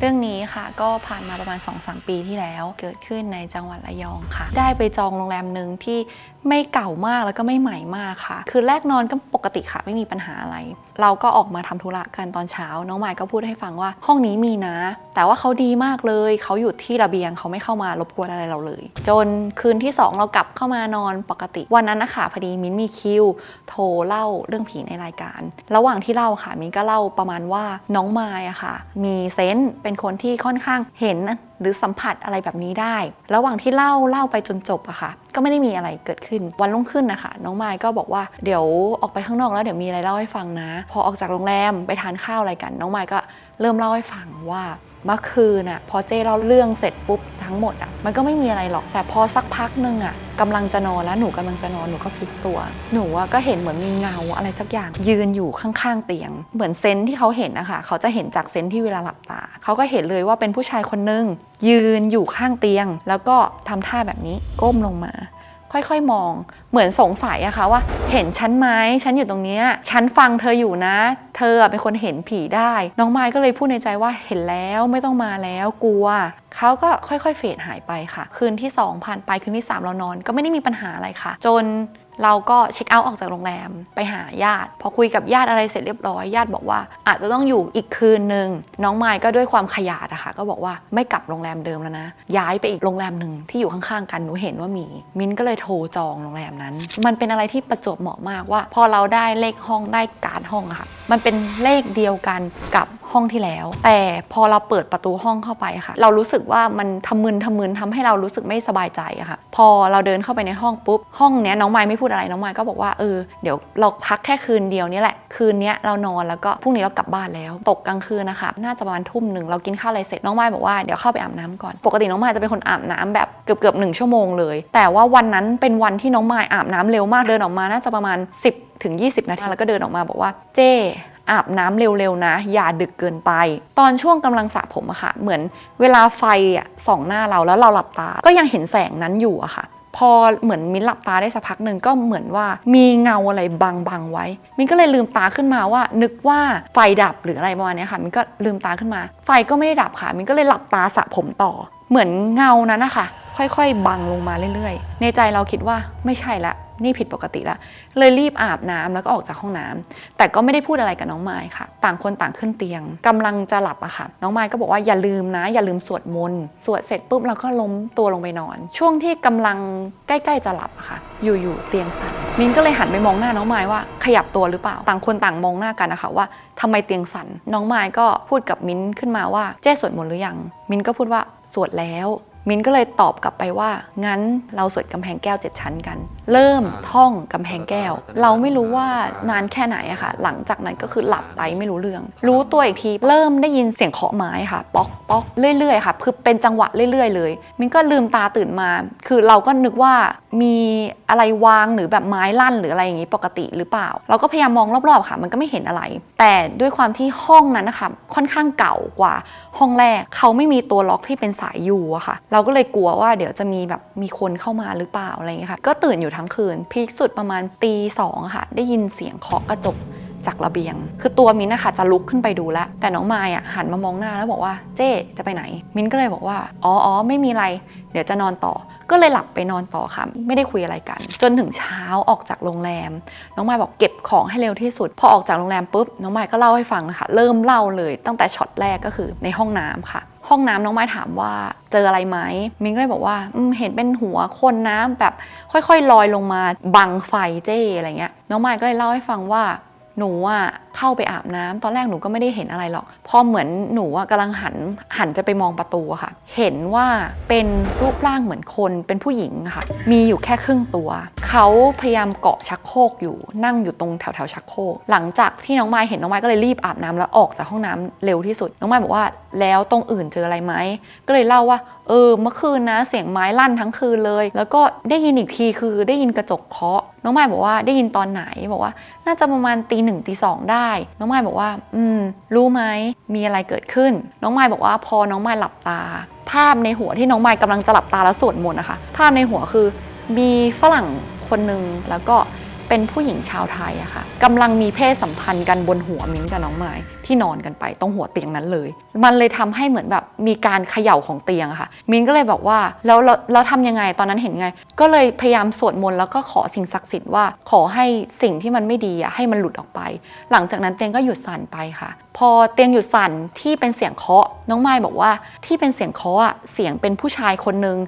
เรื่องนี้ค่ะก็ผ่านมาประมาณ 2-3 ปีที่แล้วเกิดขึ้นในจังหวัดระยองค่ะ ได้ไปจองโรงแรมหนึ่งที่ไม่เก่ามากแล้วก็ไม่ใหม่มากค่ะ คือแรกนอนก็ปกติค่ะไม่มีปัญหาอะไร เราก็ออกมาทำธุระกันตอนเช้า น้องมายก็พูดให้ฟังว่า ห้องนี้มีนะ แต่ว่าเขาดีมากเลย เขาอยู่ที่ระเบียงเขาไม่เข้ามารบกวนอะไรเราเลย จนคืนที่สองเรากลับเข้ามานอนปกติ วันนั้นนะคะพอดีมิ้นมีคิว โทรเล่าเรื่องผีในรายการ ระหว่างที่เล่าค่ะมิ้นก็เล่าประมาณว่าน้องมายอะค่ะ มีเซนส์เป็นคนที่ค่อนข้างเห็นหรือสัมผัสอะไรแบบนี้ได้ ระหว่างที่เล่าเล่าไปจนจบอะค่ะ ก็ไม่ได้มีอะไรเกิดขึ้น วันรุ่งขึ้นนะคะ น้องมายก็บอกว่าเดี๋ยวออกไปข้างนอกแล้วเดี๋ยวมีอะไรเล่าให้ฟังนะ พอออกจากโรงแรมไปทานข้าวอะไรกัน น้องมายก็เริ่มเล่าให้ฟังว่า เมื่อคืนน่ะพอเจ้เล่าเรื่องเสร็จปุ๊บทั้งหมดอะมันก็ไม่มีอะไรหรอกแต่พอสักพักหนึ่งอะกำลังจะนอนแล้วหนูกำลังจะนอนหนูก็พลิกตัว หนูอะก็เห็นเหมือนมีเงาอะไรสักอย่าง ยืนอยู่ข้างๆเตียง เหมือนเซนที่เขาเห็นนะคะเขาจะเห็นจากเซนที่เวลาหลับตาเขาก็เห็นเลยว่าเป็นผู้ชายคนนึงยืนอยู่ข้างเตียง แล้วก็ทำท่าแบบนี้ก้มลงมา ค่อยๆ มอง เหมือนสงสัยอะค่ะว่า เห็นฉันไหมฉันอยู่ตรงเนี้ยฉันฟังเธออยู่นะ เธอเป็นคนเห็นผีได้ น้องไม้ก็เลยพูดในใจว่าเห็นแล้วไม่ต้องมาแล้วกลัวเขาก็ค่อยๆ เฟดหายไปค่ะ คืนที่ 2 ผ่านไปคืนที่ 3 เรานอน ก็ไม่ได้มีปัญหาอะไรค่ะ จน เราก็เช็คเอาท์ออกจากโรงแรมไปหาญาติ พอคุยกับญาติอะไรเสร็จเรียบร้อยญาติบอกว่า อาจจะต้องอยู่อีกคืนหนึ่งน้องไม้ก็ด้วยความขยาดอะค่ะก็บอกว่าไม่กลับโรงแรมเดิมแล้วนะ ย้ายไปอีกโรงแรมหนึ่งที่อยู่ข้างๆกันหนูเห็นว่ามี มิ้นก็เลยโทรจองโรงแรมนั้น มันเป็นอะไรที่ประจวบเหมาะมากว่า พอเราได้เลขห้องได้การดห้องอะค่ะมันเป็นเลขเดียวกันกับ ห้องที่แล้ว แต่พอเราเปิดประตูห้องเข้าไปค่ะ เรารู้สึกว่ามันทำมึนทำมึนทำให้เรารู้สึกไม่สบายใจอะค่ะ พอเราเดินเข้าไปในห้องปุ๊บห้องเนี้ยน้องไม้ไม่พูดอะไรน้องไม้ก็บอกว่าเออเดี๋ยวเราพักแค่คืนเดียวนี่แหละ คืนเนี้ยเรานอนแล้วก็พรุ่งนี้เรากลับบ้านแล้ว ตกกลางคืนนะคะน่าจะประมาณทุ่มหนึ่งเรากินข้าวอะไรเสร็จน้องไม้บอกว่าเดี๋ยวเข้าไปอาบน้ำก่อน ปกติน้องไม้จะเป็นคนอาบน้ำแบบเกือบเกือบหนึ่งชั่วโมงเลย แต่ว่าวันนั้นเป็นวันที่น้องไม้อาบน้ำเร็วมากเดินออกมาน่าจะประมาณ 10ถึง20 นาทีแล้วก็เดินออกมาบอกว่าเจ้ อาบน้ำเร็วๆนะ อย่าดึกเกินไป ตอนช่วงกำลังสระผมอะค่ะ เหมือนเวลาไฟอะส่องหน้าเราแล้วเราหลับตา ก็ยังเห็นแสงนั้นอยู่อะค่ะ พอเหมือนมิ้นหลับตาได้สักพักหนึ่งก็เหมือนว่ามีเงาอะไรบังบังๆไว้ มิ้นก็เลยลืมตาขึ้นมาว่า นึกว่าไฟดับหรืออะไรประมาณนี้ค่ะมิ้นก็ลืมตาขึ้นมา ไฟก็ไม่ได้ดับค่ะมิ้นก็เลยหลับตาสระผมต่อ เหมือนเงานั้นนะคะค่อยๆ บังลงมาเรื่อยๆ ในใจเราคิดว่าไม่ใช่ละ นี่ผิดปกติละเลยรีบอาบน้ำแล้วก็ออกจากห้องน้ำแต่ก็ไม่ได้พูดอะไรกับน้องไม้ค่ะ ต่างคนต่างขึ้นเตียงกำลังจะหลับอะค่ะ น้องไม้ก็บอกว่าอย่าลืมนะ อย่าลืมสวดมนต์สวดเสร็จปุ๊บเราก็ล้มตัวลงไปนอน ช่วงที่กำลังใกล้ๆจะหลับอะค่ะ อยู่ๆเตียงสั่นมิ้นก็เลยหันไปมองหน้าน้องไม้ว่าขยับตัวหรือเปล่า ต่างคนต่างมองหน้ากันนะคะว่าทำไมเตียงสั่นน้องไม้ก็พูดกับมิ้นขึ้นมาว่าเจ้สวดมนต์หรือยัง มิ้นก็พูดว่าสวดแล้ว มิ้นก็เลยตอบกลับไปว่า งั้นเราสวดกำแพงแก้วเจ็ดชั้นกัน เริ่มท่องกำแพงแก้ว เราไม่รู้ว่านานแค่ไหนอะค่ะ หลังจากนั้นก็คือหลับไปไม่รู้เรื่อง รู้ตัวอีกทีเริ่มได้ยินเสียงเคาะไม้ค่ะ ป๊อกป๊อกเรื่อยๆค่ะคือเป็นจังหวะเรื่อยๆ เลย มิ้นก็ลืมตาตื่นมา คือเราก็นึกว่ามีอะไรวางหรือแบบไม้ลั่นหรืออะไรอย่างนี้ปกติหรือเปล่า เราก็พยายามมองรอบๆค่ะ มันก็ไม่เห็นอะไร แต่ด้วยความที่ห้องนั้นนะคะค่อนข้างเก่ากว่าห้องแรกเขาไม่มีตัวล็อกที่เป็นสายยูอะค่ะเราราก็เลยกลัวว่าเดี๋ยวจะมีแบบมีคนเข้ามาหรือเปล่าอะไรอย่างเงี้ยค่ะ ก็ตื่นอยู่ทั้งคืนพีคสุดประมาณตีสองค่ะ ได้ยินเสียงเคาะกระจก จากระเบียง คือตัวมิ้นนะคะจะลุกขึ้นไปดูแล้ว แต่น้องมายอะหันมามองหน้าแล้วบอกว่าเจ๊จะไปไหน มิ้นก็เลยบอกว่าอ๋ออ๋อไม่มีอะไร เดี๋ยวจะนอนต่อ ก็เลยหลับไปนอนต่อค่ะ ไม่ได้คุยอะไรกัน จนถึงเช้าออกจากโรงแรม น้องมายบอกเก็บของให้เร็วที่สุด พอออกจากโรงแรมปุ๊บน้องมายก็เล่าให้ฟังนะคะเริ่มเล่าเลยตั้งแต่ช็อตแรกก็คือในห้องน้ำค่ะห้องน้ำน้องไมายถามว่าเจออะไรไหมมิ้งก็เลยบอกว่าเห็นเป็นหัวคนน้ำแบบค่อยๆลอยลงมาบังไฟเจ้อะไรเงี้ยน้องไมายก็เลยเล่าให้ฟังว่า หนูอะ เข้าไปอาบน้ำตอนแรกหนูก็ไม่ได้เห็นอะไรหรอก พอเหมือนหนูอะกำลังหันหันจะไปมองประตูอะค่ะ เห็นว่าเป็นรูปร่างเหมือนคนเป็นผู้หญิงค่ะ มีอยู่แค่ครึ่งตัว เขาพยายามเกาะชักโครกอยู่ นั่งอยู่ตรงแถวแถวๆชักโครก หลังจากที่น้องไม้เห็นน้องไม้ก็เลยรีบอาบน้ำแล้วออกจากห้องน้ำเร็วที่สุด น้องไม้บอกว่าแล้วตรงอื่นเจออะไรไหม ก็เลยเล่าว่าเออเมื่อคืนนะเสียงไม้ลั่นทั้งคืนเลย แล้วก็ได้ยินอีกทีคือได้ยินกระจกเคาะ น้องไม้บอกว่าได้ยินตอนไหนบอกว่า น่าจะประมาณตีหนึ่งตีสองได้น้องไม้บอกว่า อืม รู้ไหมมีอะไรเกิดขึ้น น้องไม้บอกว่าพอน้องไม้หลับตา ภาพในหัวที่น้องไม้กำลังจะหลับตาแล้วสวดมนต์นะคะ ภาพในหัวคือ มีฝรั่งคนหนึ่งแล้วก็ เป็นผู้หญิงชาวไทยอะค่ะกำลังมีเพศสัมพันธ์กันบนหัวมิ้นกับน้องไม้ที่นอนกันไปตรงหัวเตียงนั้นเลย มันเลยทำให้เหมือนแบบมีการเขย่าของเตียงอะค่ะ มิ้นก็เลยบอกว่าแล้วเราทำยังไงตอนนั้นเห็นไง ก็เลยพยายามสวดมนต์แล้วก็ขอสิ่งศักดิ์สิทธิ์ว่าขอให้สิ่งที่มันไม่ดีอะให้มันหลุดออกไป หลังจากนั้นเตียงก็หยุดสั่นไปค่ะ พอเตียงหยุดสั่นที่เป็นเสียงเคาะน้องไม้บอกว่าที่เป็นเสียงเคาะอะเสียงเป็นผู้ชายคนนึง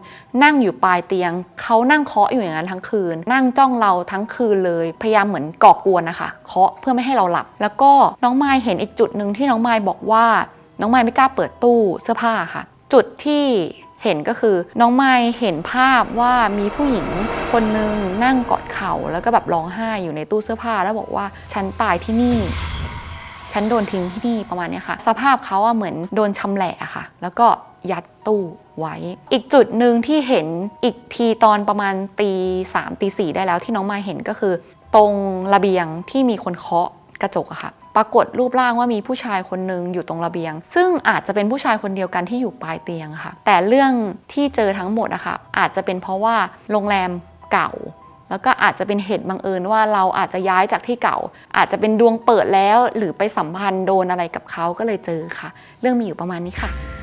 นั่งอยู่ปลายเตียงเขานั่งเคาะอยู่อย่างนั้นทั้งคืน นั่งจ้องเราทั้งคืนเลยพยายามเหมือนก่อกวนนะคะเคาะเพื่อไม่ให้เราหลับ แล้วก็น้องไม้เห็นอีกจุดหนึ่งที่น้องไม้บอกว่า น้องไม้ไม่กล้าเปิดตู้เสื้อผ้าค่ะ จุดที่เห็นก็คือน้องไม้เห็นภาพว่ามีผู้หญิงคนหนึ่งนั่งกอดเข่าแล้วก็แบบร้องไห้อยู่ในตู้เสื้อผ้า แล้วบอกว่าฉันตายที่นี่ฉันโดนทิ้งที่นี่ประมาณนี้ค่ะ สภาพเขาอะเหมือนโดนชำแหละอะค่ะ แล้วก็ ยัดตู้ไว้ อีกจุดหนึ่งที่เห็นอีกทีตอนประมาณตีสามตีสี่ได้แล้วที่น้องมาเห็นก็คือ ตรงระเบียงที่มีคนเคาะกระจกอะค่ะปรากฏรูปร่างว่ามีผู้ชายคนหนึ่งอยู่ตรงระเบียง ซึ่งอาจจะเป็นผู้ชายคนเดียวกันที่อยู่ปลายเตียงค่ะ แต่เรื่องที่เจอทั้งหมดอะค่ะอาจจะเป็นเพราะว่าโรงแรมเก่า แล้วก็อาจจะเป็นเหตุบังเอิญว่าเราอาจจะย้ายจากที่เก่า อาจจะเป็นดวงเปิดแล้ว หรือไปสัมพันธ์โดนอะไรกับเขาก็เลยเจอค่ะ เรื่องมีอยู่ประมาณนี้ค่ะ